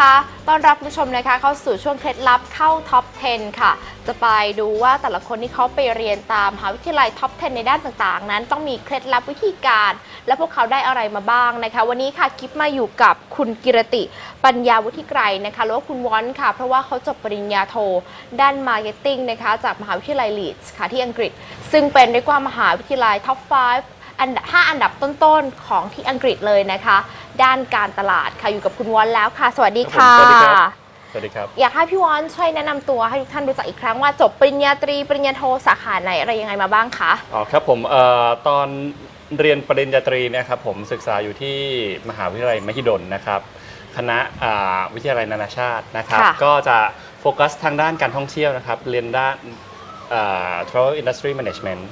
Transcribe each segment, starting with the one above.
คะต้อนรับผู้ชมนะคะเข้าสู่ช่วงเคล็ดลับเข้าท็อป 10 ค่ะ จะไปดูว่าแต่ละคนที่เขาไปเรียนตามมหาวิทยาลัยท็อป 10 ในด้านต่างๆ นั้นต้องมีเคล็ดลับวิธีการ และพวกเขาได้อะไรมาบ้างนะคะ วันนี้ค่ะกิฟมาอยู่กับคุณกิรติปัญญาวุฒิไกรนะคะหรือว่าคุณวอนค่ะ เพราะว่าเขาจบปริญญาโท ด้านมาร์เก็ตติ้งนะคะจากมหาวิทยาลัยลีดส์ค่ะที่อังกฤษ ซึ่งเป็นเรียกว่ามหาวิทยาลัยท็อป 5 อันดับ5อันดับต้นๆของที่อังกฤษเลยนะคะ ด้านการตลาดค่ะอยู่กับคุณวอนแล้วค่ะ สวัสดีค่ะ สวัสดีครับ สวัสดีครับ อยากให้พี่วอนช่วยแนะนำตัวให้ทุกท่านรู้จักอีกครั้งว่าจบปริญญาตรีปริญญาโทสาขาไหนอะไรยังไงมาบ้างคะ อ๋อครับผมเอ่อตอนเรียนปริญญาตรีเนะครับผมศึกษาอยู่ที่มหาวิทยาลัยมหิดลนะครับคณะอ่าวิทยาลัยนานาชาตินะครับ ค่ะ ก็จะโฟกัสทางด้านการท่องเที่ยวนะครับ เรียนด้านอ่า travel industry management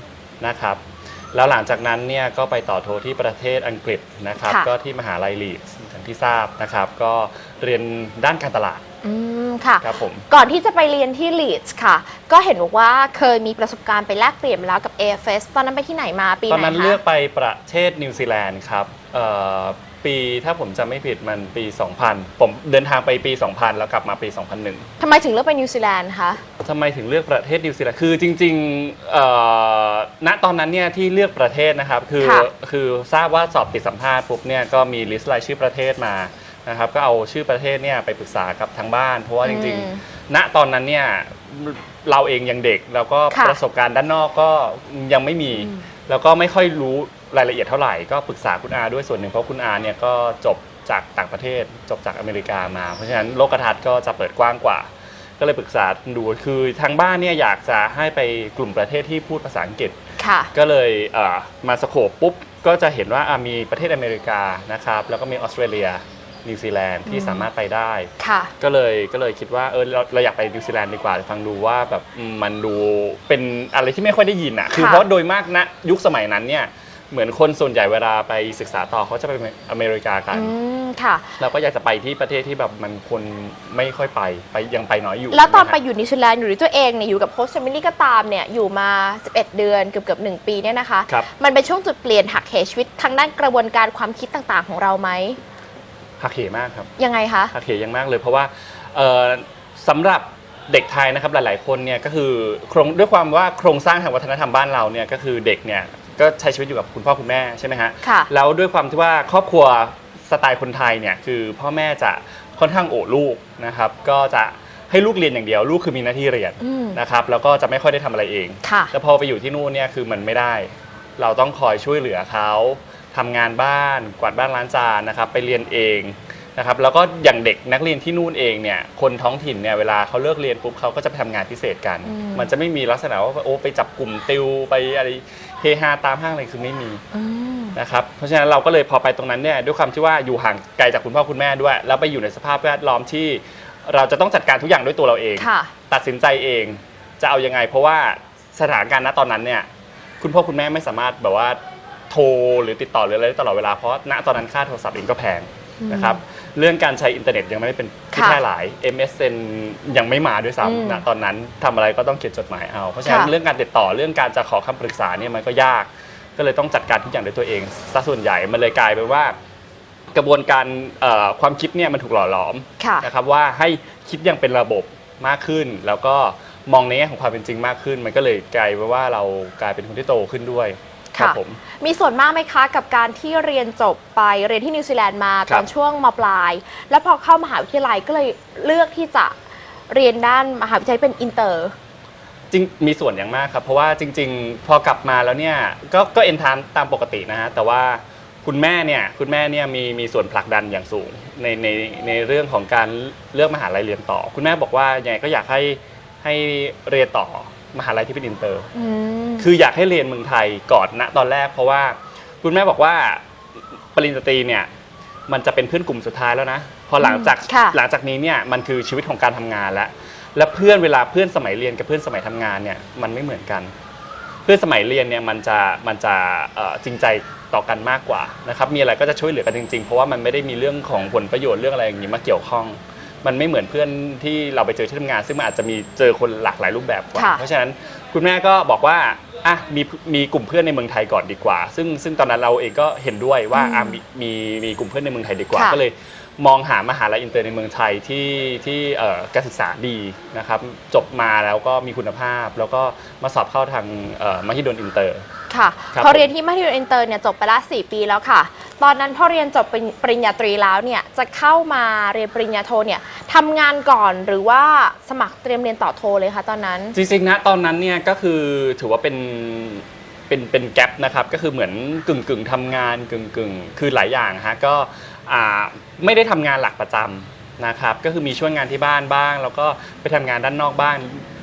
นะครับ แล้วหลังจากนั้นเนี่ยก็ไปต่อโทที่ประเทศอังกฤษนะครับ ค่ะ ก็ที่มหาลัยลีดส์อย่างที่ทราบนะครับ ก็เรียนด้านการตลาดอืมค่ะ ครับผม ก่อนที่จะไปเรียนที่ลีดส์ค่ะ ก็เห็นบอกว่าเคยมีประสบการณ์ไปแลกเปลี่ยนมาแล้วกับ AFS ตอนนั้นไปที่ไหนมาปีไหตนอนนั้นคะเลือกไปประเทศนิวซีแลนด์ครับเอ่อ ปีถ้าผมจำไม่ผิดมันปี 2000 ผมเดินทางไปปี 2000 แล้วกลับมาปี 2001ทำไมถึงเลือกไปนิวซีแลนด์คะทำไมถึงเลือกประเทศนิวซีแลนด์คือจริงๆเอ่อณตอนนั้นเนี่ยที่เลือกประเทศนะครับคือค่ะ คือทราบว่าสอบติดสัมภาษณ์ปุ๊บเนี่ยก็มีลิสต์รายชื่อประเทศมานะครับก็เอาชื่อประเทศเนี่ยไปปรึกษากับทางบ้าน เพราะว่าจริงอืม ๆ ณตอนนั้นเนี่ยเราเองยังเด็กแล้วก็ค่ะ ประสบการณ์ด้านนอกก็ยังไม่มีอืมแล้วก็ไม่ค่อยรู้ รายละเอียดเท่าไหร่ก็ปรึกษาคุณอาด้วยส่วนหนึ่งเพราะคุณอาเนี่ยก็จบจากต่างประเทศจบจากอเมริกามา เพราะฉะนั้นโลกทัศน์ก็จะเปิดกว้างกว่า ก็เลยปรึกษาดูคือทางบ้านเนี่ยอยากจะให้ไปกลุ่มประเทศที่พูดภาษาอังกฤษ ค่ะ ก็เลยเอ่อมาสโคปปุ๊บ ก็จะเห็นว่าอะมีประเทศอเมริกานะครับแล้วก็มีออสเตรเลียนิวซีแลนด์ที่อืมสามารถไปได้ ค่ะ ก็เลยก็เลยคิดว่าเออเราเราอยากไปนิวซีแลนด์ดีกว่าฟังดูว่าแบบอืมมันดูเป็นอะไรที่ไม่ค่อยได้ยินอะ คือค่ะเพราะโดยมากณยุคสมัยนั้นเนี่ย เหมือนคนส่วนใหญ่เวลาไปศึกษาต่อเขาจะไปอเมริกากัน อืมค่ะ เราก็อยากจะไปที่ประเทศที่แบบมันคนไม่ค่อยไปไปยังไปน้อยอยู่แล้วตอนไปะฮะ อยู่นิวซีแลนด์อยู่ด้วยตัวเองเนี่ยอยู่กับโค้ชแฟมิลี่ก็ตามเนี่ยอยู่มา 11 เดือนเกือบเกือบหนึ่งปีเนี่ยนะคะ ครับ มันเป็นช่วงจุดเปลี่ยนหักเหชีวิตทางด้านกระบวนการความคิดต่างๆ ของเราไหมหักเหมากครับ ยังไงคะ หักเหยังมากเลยเพราะว่าเอ่อสำหรับเด็กไทยนะครับหลาย ๆ คนเนี่ยก็คือโครงด้วยความว่าโครงสร้างทางวัฒนธรรมบ้านเราเนี่ยก็คือเด็กเนี่ย ก็ใช้ชีวิตอยู่กับคุณพ่อคุณแม่ใช่ไหมฮะค่ะ แล้วด้วยความที่ว่าครอบครัวสไตล์คนไทยเนี่ยคือพ่อแม่จะค่อนข้างโอ้ลูกนะครับก็จะให้ลูกเรียนอย่างเดียว ลูกคือมีหน้าที่เรียนอืมนะครับแล้วก็จะไม่ค่อยได้ทำอะไรเองค่ะ แต่พอไปอยู่ที่นู่นเนี่ยคือมันไม่ได้ เราต้องคอยช่วยเหลือเขาทำงานบ้านกวาดบ้านล้างจานนะครับไปเรียนเองนะครับแล้วก็อย่างเด็กนักเรียนที่นู่นเองเนี่ยคนท้องถิ่นเนี่ยเวลาเขาเลิกเรียนปุ๊บเขาก็จะไปทำงานพิเศษกัน อืม มันจะไม่มีลักษณะว่าโอ้ไปจับกลุ่มติวไปอะไร เฮฮาตามห้างอะไรคือไม่มีอืม นะครับเพราะฉะนั้นเราก็เลยพอไปตรงนั้นเนี่ยด้วยความที่ว่าอยู่ห่างไกลจากคุณพ่อคุณแม่ด้วย แล้วไปอยู่ในสภาพแวดล้อมที่เราจะต้องจัดการทุกอย่างด้วยตัวเราเอง ค่ะ ตัดสินใจเองจะเอายังไง เพราะว่าสถานการณ์ณตอนนั้นเนี่ยคุณพ่อคุณแม่ไม่สามารถแบบว่าโทรหรือติดต่อหรืออะไรได้ตลอดเวลาเพราะณตอนนั้นค่าโทรศัพท์เองก็แพงอืมนะครับ เรื่องการใช้อินเทอร์เน็ตยังไม่ได้เป็นที่ค่ะแพร่หลาย MSN ยังไม่มาด้วยอืมซ้ำณตอนนั้นทำอะไรก็ต้องเขียนจดหมายเอา เพราะฉะนั้นค่ะเรื่องการติดต่อเรื่องการจะขอคำปรึกษาเนี่ยมันก็ยาก ก็เลยต้องจัดการทุกอย่างด้วยตัวเองซะส่วนใหญ่มันเลยกลายเป็นว่า กระบวนการเอ่อความคิดเนี่ยมันถูกหล่อหลอมค่ะ นะครับว่าให้คิดอย่างเป็นระบบมากขึ้น แล้วก็มองในแง่ของความเป็นจริงมากขึ้น มันก็เลยกลายเป็นว่าเรากลายเป็นคนที่โตขึ้นด้วย ครับค่ะผม มีส่วนมากไหมคะกับการที่เรียนจบไปเรียนที่นิวซีแลนด์มาครัตบอนช่วงมปลาย แล้วพอเข้ามหาวิทยาลัยก็เลยเลือกที่จะเรียนด้านมหาวิทยาลัยเป็นอินเตอร์ จริงมีส่วนอย่างมากครับ เพราะว่าจริง ๆ พอกลับมาแล้วเนี่ยก็ก็เอ็นทานตามปกตินะฮะแต่ว่าคุณแม่เนี่ยคุณแม่เนี่ยมีมีส่วนผลักดันอย่างสูงในในในเรื่องของการเลือกมหาลัยเรียนต่อ คุณแม่บอกว่ายังไงก็อยากให้ให้เรียนต่อ มหาลัยที่เป็นอินเตอร์ อืม คืออยากให้เรียนเมืองไทยก่อนณตอนแรก เพราะว่าคุณแม่บอกว่าปริญญาตรีเนี่ยมันจะเป็นเพื่อนกลุ่มสุดท้ายแล้วนะพอหลังจากค่ะ หลังจากนี้เนี่ยมันคือชีวิตของการทำงานแล้วและเพื่อนเวลาเพื่อนสมัยเรียนกับเพื่อนสมัยทำงานเนี่ยมันไม่เหมือนกัน เพื่อนสมัยเรียนเนี่ยมันจะมันจะเอ่อจริงใจต่อกันมากกว่านะครับมีอะไรก็จะช่วยเหลือกันจริงๆ เพราะว่ามันไม่ได้มีเรื่องของผลประโยชน์เรื่องอะไรอย่างนี้มาเกี่ยวข้อง มันไม่เหมือนเพื่อนที่เราไปเจอที่ทำงาน ซึ่งมันอาจจะมีเจอคนหลากหลายรูปแบบกว่าค่ะเพราะฉะนั้นคุณแม่ก็บอกว่าอะมีมีกลุ่มเพื่อนในเมืองไทยก่อนดีกว่า ซึ่งซึ่งตอนนั้นเราเองก็เห็นด้วยว่าอืมอะมีมีมีกลุ่มเพื่อนในเมืองไทยดีกว่า ค่ะ ก็เลยมองหามหาลัยอินเตอร์ในเมืองไทยที่ที่เอ่อการศึกษาดีนะครับจบมาแล้วก็มีคุณภาพ แล้วก็มาสอบเข้าทางเอ่อมหิดลอินเตอร์ ค่ะครับพอเรียนที่มัธยมอินเตอร์เนี่ยจบไปละ4ปีแล้วค่ะ ตอนนั้นพอเรียนจบปริญปริญญาตรีแล้วเนี่ยจะเข้ามาเรียนปริญญาโทเนี่ยทำงานก่อนหรือว่าสมัครเตรียมเรียนต่อโทเลยคะตอนนั้น จริงๆนะตอนนั้นเนี่ยก็คือถือว่าเป็นเป็นเป็นแกลบนะครับก็คือเหมือนกึ่งกึ่งๆทำงานกึ่งกึ่งๆคือหลายอย่างฮะก็อ่าไม่ได้ทำงานหลักประจำนะครับก็คือมีช่วยงานที่บ้านบ้าง แล้วก็ไปทำงานด้านนอกบ้าง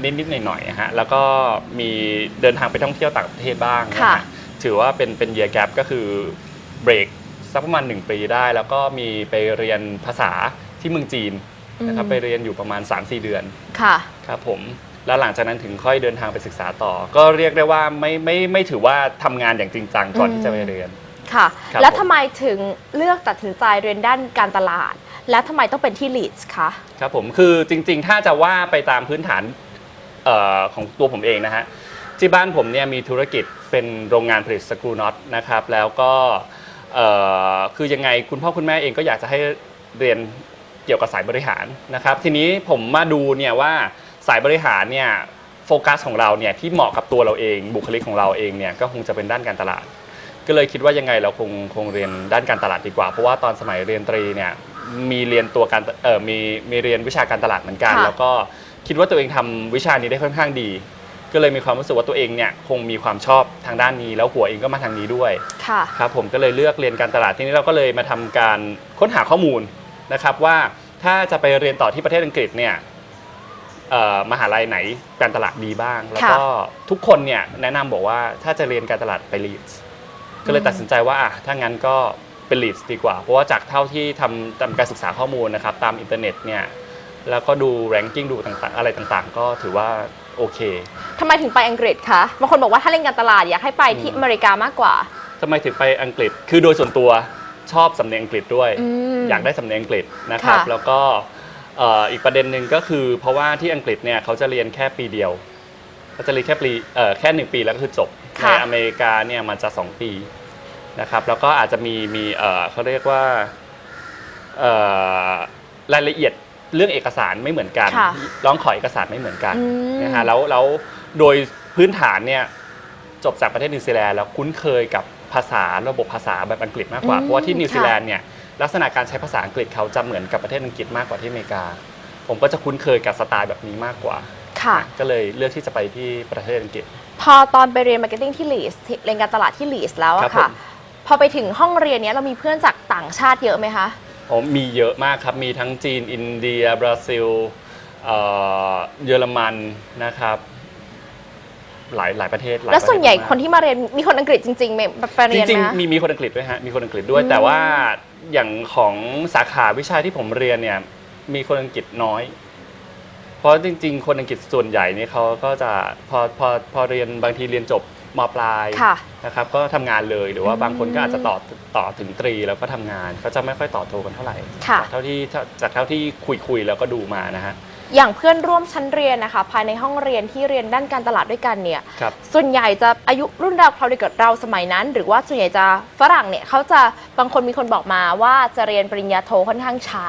นิดๆหน่อยๆฮะแล้วก็มีเดินทางไปท่องเที่ยวต่างประเทศบ้างนะค่ะฮะถือว่าเป็นเป็นเยียแกลบก็คือเบรก สักประมาณหนึ่งปีได้ แล้วก็มีไปเรียนภาษาที่เมืองจีนนะครับอืมไปเรียนอยู่ประมาณ 3-4 เดือนค่ะครับผมแล้วหลังจากนั้นถึงค่อยเดินทางไปศึกษาต่อ ก็เรียกได้ว่าไม่ไม่ไม่ถือว่าทำงานอย่างจริงจังก่อนอืมที่จะไปเรียนค่ะครับแล้วผมทำไมถึงเลือกตัดสินใจเรียนด้านการตลาด แล้วทำไมต้องเป็นที่ลีดส์คะครับผมคือจริง ๆ ถ้าจะว่าไปตามพื้นฐานเอ่อของตัวผมเองนะฮะที่บ้านผมเนี่ยมีธุรกิจเป็นโรงงานผลิตสกรูน็อตนะครับแล้วก็ เอ่อคือยังไงคุณพ่อคุณแม่เองก็อยากจะให้เรียนเกี่ยวกับสายบริหารนะครับ ทีนี้ผมมาดูเนี่ยว่าสายบริหารเนี่ยโฟกัสของเราเนี่ยที่เหมาะกับตัวเราเองบุคลิกของเราเองเนี่ยก็คงจะเป็นด้านการตลาด ก็เลยคิดว่ายังไงเราคงคงเรียนด้านการตลาดดีกว่า เพราะว่าตอนสมัยเรียนตรีเนี่ยมีเรียนตัวการเออมีมีเรียนวิชาการตลาดเหมือนกัน ค่ะ แล้วก็คิดว่าตัวเองทำวิชานี้ได้ค่อนข้างดี ก็เลยมีความรู้สึกว่าตัวเองเนี่ยคงมีความชอบทางด้านนี้ แล้วหัวเองก็มาทางนี้ด้วยค่ะ ครับผมก็เลยเลือกเรียนการตลาดทีนี้เราก็เลยมาทำการค้นหาข้อมูลนะครับว่าถ้าจะไปเรียนต่อที่ประเทศอังกฤษเนี่ยเอ่อมหาลัยไหนการตลาดดีบ้าง แล้วก็ทุกคนเนี่ยแนะนำบอกว่าถ้าจะเรียนการตลาดไปลีดส์ก็เลยตัดสินใจว่าอะถ้างั้นก็เป็นลีดส์ดีกว่า เพราะว่าจากเท่าที่ทำทำการศึกษาข้อมูลนะครับตามอินเทอร์เน็ตเนี่ยแล้วก็ดูแรงกิ้งดูต่างๆอะไรต่างๆ ก็ถือว่า โอเคทำไมถึงไปอังกฤษคะบางคนบอกว่าถ้าเล่นการตลาดอยากให้ไปที่อืมอเมริกามากกว่า ทำไมถึงไปอังกฤษคือโดยส่วนตัวชอบสำเนียงอังกฤษด้วย อืมอยากได้สำเนียงอังกฤษนะครับ ค่ะแล้วก็เอ่ออีกประเด็นหนึ่งก็คือ เพราะว่าที่อังกฤษเนี่ยเขาจะเรียนแค่ปีเดียวเขาจะเรียนแค่ปีเอ่อแค่หนึ่งปีแล้วก็คือจบในค่ะอเมริกาเนี่ยมันจะสองปีนะครับ แล้วก็อาจจะมีมีเอ่อเขาเรียกว่าเอ่อรายละเอียด เรื่องเอกสารไม่เหมือนกัน ค่ะร้องขอเอกสารไม่เหมือนกันอืม นะฮะแล้วแล้วโดยพื้นฐานเนี่ยจบจากประเทศนิวซีแลนด์แล้วคุ้นเคยกับภาษาระบบภาษาแบบอังกฤษมากกว่า อืมเพราะว่าที่นิวซีค่ะแลนด์เนี่ยลักษณะการใช้ภาษาอังกฤษเขาจะเหมือนกับประเทศอังกฤษมากกว่าที่อเมริกา ผมก็จะคุ้นเคยกับสไตล์แบบนี้มากกว่า ค่ะ ก็เลยเลือกที่จะไปที่ประเทศอังกฤษ พอตอนไปเรียนมาร์เก็ตติ้งที่ลีสเรียนการตลาดที่ลีสแล้วครับอะค่ะผมพอไปถึงห้องเรียนเนี้ยเรามีเพื่อนจากต่างชาติเยอะไหมคะ ผมมีเยอะมากครับ มีทั้งจีน อินเดีย บราซิลเอ่อเยอรมันนะครับ หลายหลายประเทศหายแล้วส่วนใหญ่ประเทศมากคนที่มาเรียนมีคนอังกฤษจริงๆไหมไปเรียนจริงนะ ๆ มีมีคนอังกฤษด้วยฮะ มีคนอังกฤษด้วยอืมแต่ว่าอย่างของสาขาวิชาที่ผมเรียนเนี่ย มีคนอังกฤษน้อย เพราะจริง ๆ คนอังกฤษส่วนใหญ่เนี่ยเขาก็จะพอพอพอเรียนบางทีเรียนจบ มปลายค่ะ นะครับก็ทำงานเลยหรือว่าอืมบางคนก็อาจจะต่อต่อถึงตรีแล้วก็ทำงานเขาจะไม่ค่อยต่อโทกันเท่าไหร่ค่ะ จากเท่าที่จากเท่าที่คุยคุยๆแล้วก็ดูมานะฮะอย่างเพื่อนร่วมชั้นเรียนนะคะ ภายในห้องเรียนที่เรียนด้านการตลาดด้วยกันเนี่ย ครับ ส่วนใหญ่จะอายุรุ่นราวคราวเดียวกับเราสมัยนั้น หรือว่าส่วนใหญ่จะฝรั่งเนี่ยเขาจะบางคนมีคนบอกมาว่าจะเรียนปริญญาโทค่อนข้างช้า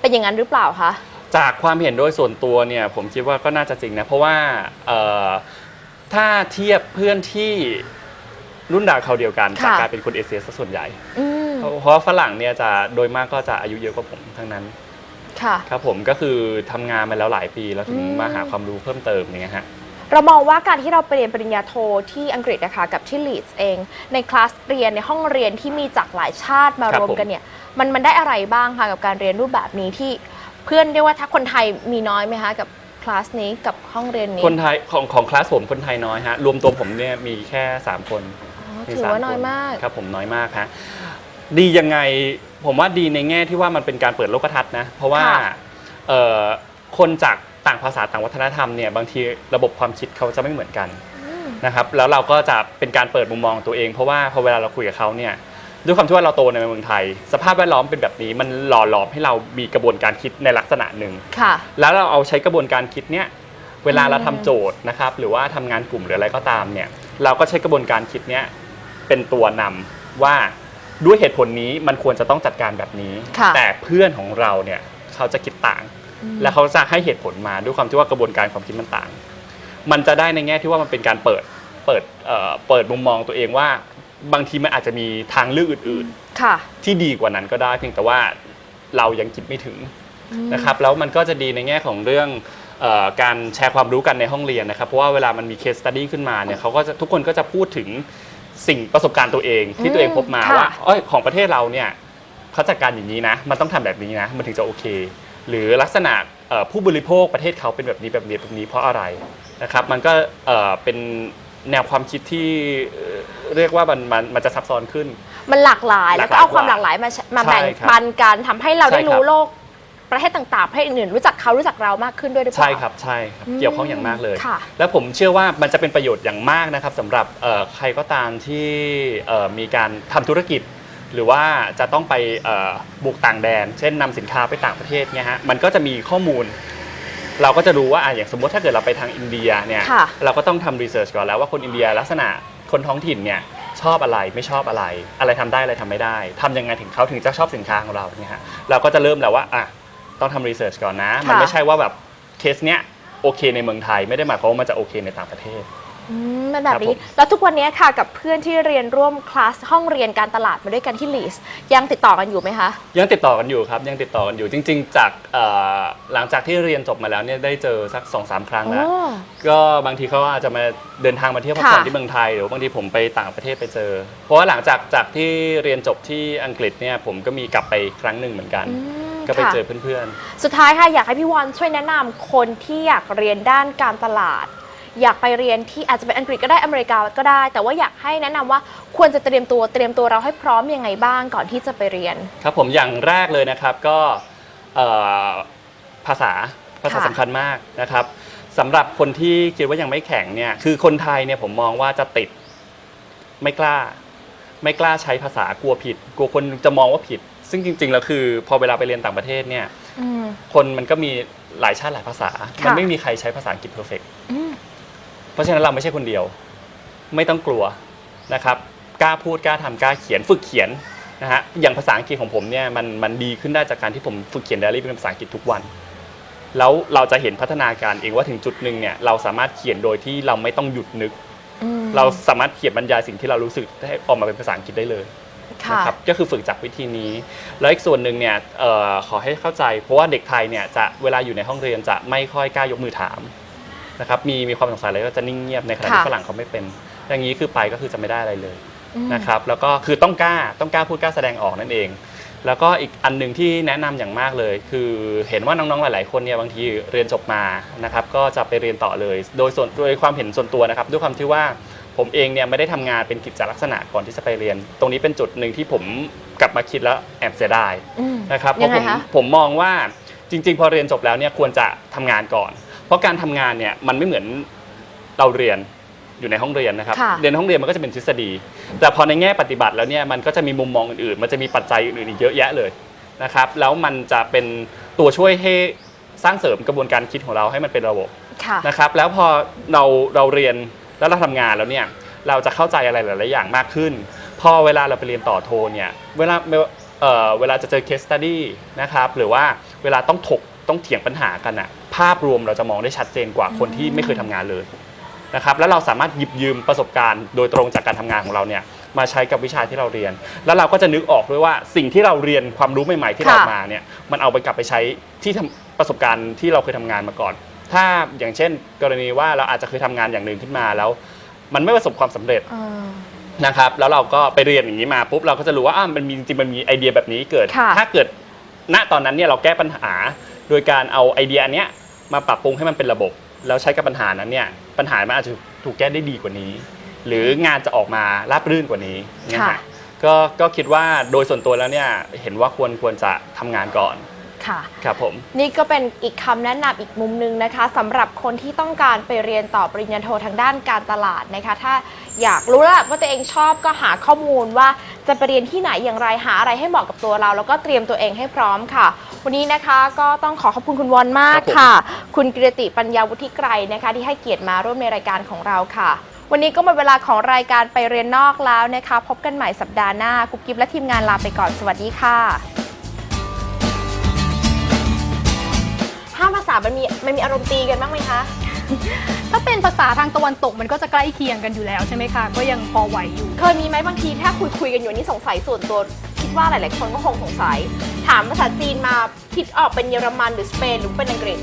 เป็นอย่างนั้นหรือเปล่าคะ จากความเห็นโดยส่วนตัวเนี่ยผมคิดว่าก็น่าจะจริงนะ เพราะว่าเอ่อ ถ้าเทียบเพื่อนที่รุ่นราวเขาวเดียวกันค่ะจะกลายเป็นคนเอเชียซะส่วนใหญ่ อืมเพราะเพราะว่าฝรั่งเนี่ยจะโดยมากก็จะอายุเยอะกว่าผมทั้งนั้น ค่ะ ครับผมก็คือทำงานมาแล้วหลายปีแล้วถึงอืม มาหาความรู้เพิ่มเติมอย่างเงี้ยฮะ เรามองว่าการที่เราไปเรียนปริญญาโทที่อังกฤษนะคะกับที่ลีดส์เอง ในคลาสเรียนในห้องเรียนที่มีจากหลายชาติมาครัรบวมกันเนี่ยมันมันได้อะไรบ้างคะกับการเรียนรูปแบบนี้ที่เพื่อนเรียกว่าถ้าคนไทยมีน้อยไหมคะกับ คลาสนี้กับห้องเรียนนี้คนไทยของของคลาสผมคนไทยน้อยฮะรวมตัวผมเนี่ยมีแค่ 3 คนอ๋อมีถือสมว่าน้อยคมากครับผมน้อยมากฮะดียังไงผมว่าดีในแง่ที่ว่ามันเป็นการเปิดโลกทัศน์นะเพราะว่าค่ะเอ่อคนจากต่างภาษาต่างวัฒนธรรมเนี่ยบางทีระบบความคิดเขาจะไม่เหมือนกันอืมนะครับแล้วเราก็จะเป็นการเปิดมุมมองตัวเอง เพราะว่าพอเวลาเราคุยกับเขาเนี่ย ด้วยความที่ว่าเราโตในเมืองไทย สภาพแวดล้อมเป็นแบบนี้มันหล่อหลอมให้เรามีกระบวนการคิดในลักษณะหนึ่งค่ะ แล้วเราเอาใช้กระบวนการคิดเนี้ยเวลาเราอืมทำโจทย์นะครับ หรือว่าทำงานกลุ่มหรืออะไรก็ตามเนี่ย เราก็ใช้กระบวนการคิดเนี้ยเป็นตัวนำว่าด้วยเหตุผลนี้มันควรจะต้องจัดการแบบนี้ค่ะแต่เพื่อนของเราเนี่ยเขาจะคิดต่าง และเขาจะให้เหตุผลมาด้วยความที่ว่ากระบวนการความคิดมันต่าง มันจะได้ในแง่ที่ว่ามันเป็นการเปิดเปิดเอ่อเปิดมุมมองตัวเองว่า บางทีมันอาจจะมีทางเลือกอื่นค่ะ ๆ ที่ดีกว่านั้นก็ได้เพียงแต่ว่าเรายังคิดไม่ถึงนะครับแล้วมันก็จะดีในแง่ของเรื่องเออการแชร์ความรู้กันในห้องเรียนนะครับ เพราะว่าเวลามันมีเคสตัดดี้ขึ้นมาเนี่ยเขาก็จะทุกคนก็จะพูดถึงสิ่งประสบการณ์ตัวเองที่ตัวเองพบมาค่ะว่าเอ้ยของประเทศเราเนี่ยเขาจัดการอย่างนี้นะมันต้องทำแบบนี้นะมันถึงจะโอเค หรือลักษณะเอ่อผู้บริโภคประเทศเขาเป็นแบบนี้แบบนี้แบบนี้เพราะอะไรนะครับ มันก็เอ่อเป็นแนวความคิดที่เอ่อ เรียกว่ามันมันมันจะซับซ้อนขึ้น มันหลากหลาย แล้วก็หลากหลายเอาความหลากหลายมามาใช่แบ่งครับปันกันทำให้เราได้ใช่ครับรู้โลกประเทศต่างๆประเทศอื่นๆรู้จักเขารู้จักเรามากขึ้นด้วยหรือเปล่าใช่ครับใช่ครับอืมเกี่ยวข้องอย่างมากเลยค่ะแล้วผมเชื่อว่ามันจะเป็นประโยชน์อย่างมากนะครับสำหรับเอ่อใครก็ตามที่เอ่อมีการทำธุรกิจ หรือว่าจะต้องไปเอ่อบุกต่างแดน เช่นนำสินค้าไปต่างประเทศเนี่ยฮะมันก็จะมีข้อมูล เราก็จะรู้ว่าอะอย่างสมมติถ้าเกิดเราไปทางอินเดียเนี่ยค่ะเราก็ต้องทำรีเสิร์ชก่อนแล้วว่าคนอินเดียลักษณะ คนท้องถิ่นเนี่ยชอบอะไรไม่ชอบอะไร อะไรทำได้อะไรทำไม่ได้ทำยังไงถึงเขาถึงจะชอบสินค้าของเราเนี่ยฮะเราก็จะเริ่มแล้วว่าอะต้องทำรีเสิร์ชก่อนนะ มันค่ะไม่ใช่ว่าแบบเคสเนี้ยโอเคในเมืองไทยไม่ได้หมายความว่ามันจะโอเคในต่างประเทศ อืมมันแบบนี้ครับผมแล้วทุกวันนี้ค่ะกับเพื่อนที่เรียนร่วมคลาสห้องเรียนการตลาดมาด้วยกันที่ลีสยังติดต่อกันอยู่ไหมคะ ยังติดต่อกันอยู่ครับ ยังติดต่อกันอยู่จริง ๆ จากเอ่อหลังจากที่เรียนจบมาแล้วเนี่ยได้เจอสัก2อสครั้งแล้วโอ้ก็บางทีเขาอาจจะมาเดินทางมาเที่ยวพักผ่อนค่ะ ที่เมืองไทย หรือว่าบางทีผมไปต่างประเทศไปเจอ เพราะว่าหลังจากจากที่เรียนจบที่อังกฤษเนี่ยผมก็มีกลับไปครั้งหนึ่งเหมือนกัน อืมก็ไปค่ะ เจอเพื่อนสุดท้ายค่ะอยากให้พี่วอนช่วยแนะนำคนที่อยากเรียนด้านการตลาด อยากไปเรียนที่อาจจะเป็นอังกฤษก็ได้อเมริกาก็ได้ แต่ว่าอยากให้แนะนำว่าควรจะเตรียมตัวเตรียมตัวเราให้พร้อมยังไงบ้างก่อนที่จะไปเรียนๆครับผมอย่างแรกเลยนะครับก็เอ่อภาษาภาษาค่ะ สำคัญมากนะครับสำหรับคนที่คิดว่ายังไม่แข็งเนี่ยคือคนไทยเนี่ยผมมองว่าจะติดไม่กล้า ไม่กล้าใช้ภาษากลัวผิด กลัวคนจะมองว่าผิด ซึ่งจริงๆแล้วคือพอเวลาไปเรียนต่างประเทศเนี่ย อืม คนมันก็มีหลายชาติหลายภาษา ค่ะ มันไม่มีใครใช้ภาษาอังกฤษเพอร์เฟกอืม เพราะฉะนั้นเราไม่ใช่คนเดียว ไม่ต้องกลัวนะครับกล้าพูดกล้าทำกล้าเขียนฝึกเขียนนะฮะอย่างภาษาอังกฤษของผมเนี่ยมันมันดีขึ้นได้จากการที่ผมฝึกเขียนไดอารี่เป็นภาษาอังกฤษทุกวัน แล้วเราจะเห็นพัฒนาการเองว่าถึงจุดหนึ่งเนี่ยเราสามารถเขียนโดยที่เราไม่ต้องหยุดนึก อืมเราสามารถเขียนบรรยายสิ่งที่เรารู้สึกให้ออกมาเป็นภาษาอังกฤษได้เลย ค่ะ นะครับก็คือฝึกจากวิธีนี้ แล้วอีกส่วนหนึ่งเนี่ยเออขอให้เข้าใจ เพราะว่าเด็กไทยเนี่ยจะเวลาอยู่ในห้องเรียนจะไม่ค่อยกล้ายกมือถาม นะครับมีมีความสงสัยอะไรก็จะนิ่งเงียบในขณะที่ค่ะ ฝรั่งเขาไม่เป็น อย่างนี้คือไปก็คือจะไม่ได้อะไรเลยอืม นะครับแล้วก็คือต้องกล้าต้องกล้าพูดกล้าแสดงออกนั่นเอง แล้วก็อีกอันหนึ่งที่แนะนำอย่างมากเลย คือเห็นว่าน้องๆหลาย ๆ คนเนี่ยบางทีเรียนจบมานะครับก็จะไปเรียนต่อเลย โดยส่วนโดยความเห็นส่วนตัวนะครับด้วยความที่ว่าผมเองเนี่ยไม่ได้ทำงานเป็นกิจลักษณะก่อนที่จะไปเรียน ตรงนี้เป็นจุดหนึ่งที่ผมกลับมาคิดแล้วแอบเสียดาย อืมนะครับเพยัราะงไงผมคะ ผมมองว่าจริง ๆ พอเรียนจบแล้วเนี่ยควรจะทำงานก่อน เพราะการทำงานเนี่ยมันไม่เหมือนเราเรียนอยู่ในห้องเรียนนะครับ ค่ะ เรียนห้องเรียนมันก็จะเป็นทฤษฎี แต่พอในแง่ปฏิบัติแล้วเนี่ยมันก็จะมีมุมมองอื่นๆ มันจะมีปัจจัยอื่นๆอีกเยอะแยะเลยนะครับ แล้วมันจะเป็นตัวช่วยให้สร้างเสริมกระบวนการคิดของเราให้มันเป็นระบบ ค่ะ นะครับแล้วพอเราเราเรียนแล้วเราทำงานแล้วเนี่ยเราจะเข้าใจอะไรหลาย ๆ อย่างมากขึ้น พอเวลาเราไปเรียนต่อโทเนี่ยเวลาเอ่อเวลาจะเจอ case study นะครับหรือว่าเวลาต้องถกต้องเถียงปัญหากันอะ ภาพรวมเราจะมองได้ชัดเจนกว่าคนที่ไม่เคยทำงานเลยนะครับแล้วเราสามารถหยิบยืมประสบการณ์โดยตรงจากการทำงานของเราเนี่ยมาใช้กับวิชาที่เราเรียน แล้วเราก็จะนึกออกด้วยว่าสิ่งที่เราเรียนความรู้ใหม่ๆที่เราค่ะ มาเนี่ยมันเอาไปกลับไปใช้ที่ทำประสบการณ์ที่เราเคยทำงานมาก่อน ถ้าอย่างเช่น กรณีว่าเราอาจจะเคยทำงานอย่างหนึ่งขึ้นมาแล้ว มันไม่ประสบความสำเร็จ อ่า นะครับแล้วเราก็ไปเรียนอย่างนี้มาปุ๊บเราก็จะรู้ว่าอ่ามันมีจริงๆมันมีไอเดียแบบนี้เกิด ค่ะถ้าเกิดณตอนนั้นเนี่ยเราแก้ปัญหาโดยการเอาไอเดียอันเนี้ย มาปรับปรุงให้มันเป็นระบบ แล้วใช้กับปัญหานั้นเนี่ยปัญหามันอาจจะถูกแก้ได้ดีกว่านี้ หรืองานจะออกมาราบรื่นกว่านี้นะค่ะ ฮะก็ก็คิดว่าโดยส่วนตัวแล้วเนี่ยเห็นว่าควรควรจะทำงานก่อนค่ะ ครับผม นี่ก็เป็นอีกคำแนะนำอีกมุมหนึงนะคะสำหรับคนที่ต้องการไปเรียนต่อปริญญาโททางด้านการตลาดนะคะ ถ้าอยากรู้แล้วว่าตัวเองชอบก็หาข้อมูลว่าจะไปเรียนที่ไหนอย่างไรหาอะไรให้เหมาะกับตัวเรา แล้วก็เตรียมตัวเองให้พร้อมค่ะ วันนี้นะคะก็ต้องขอขอบคุณคุณวอนมากครับผมค่ะ คุณกิรติปัญญาวุฒิไกรนะคะ ที่ให้เกียรติมาร่วมในรายการของเราค่ะ วันนี้ก็หมดเวลาของรายการไปเรียนนอกแล้วนะคะ พบกันใหม่สัปดาห์หน้ากุ๊กกิ๊บและทีมงานลาไปก่อนสวัสดีค่ะห้าภาษามันมีมันมีอารมณ์ตีกันบ้างไหมคะ ถ้าเป็นภาษาทางตะวันตกมันก็จะใกล้เคียงกันอยู่แล้วใช่ไหมคะ ก็ยังพอไหวอยู่ เคยมีไหมบางทีถ้าคุยคุยๆกันอยู่นี่สงสัยส่วนตัวคิด ว่าหลาย ๆ คนก็คงสงสัย ถามภาษาจีนมาคิดออกเป็นเยอรมันหรือสเปนหรือเป็นอังกฤษ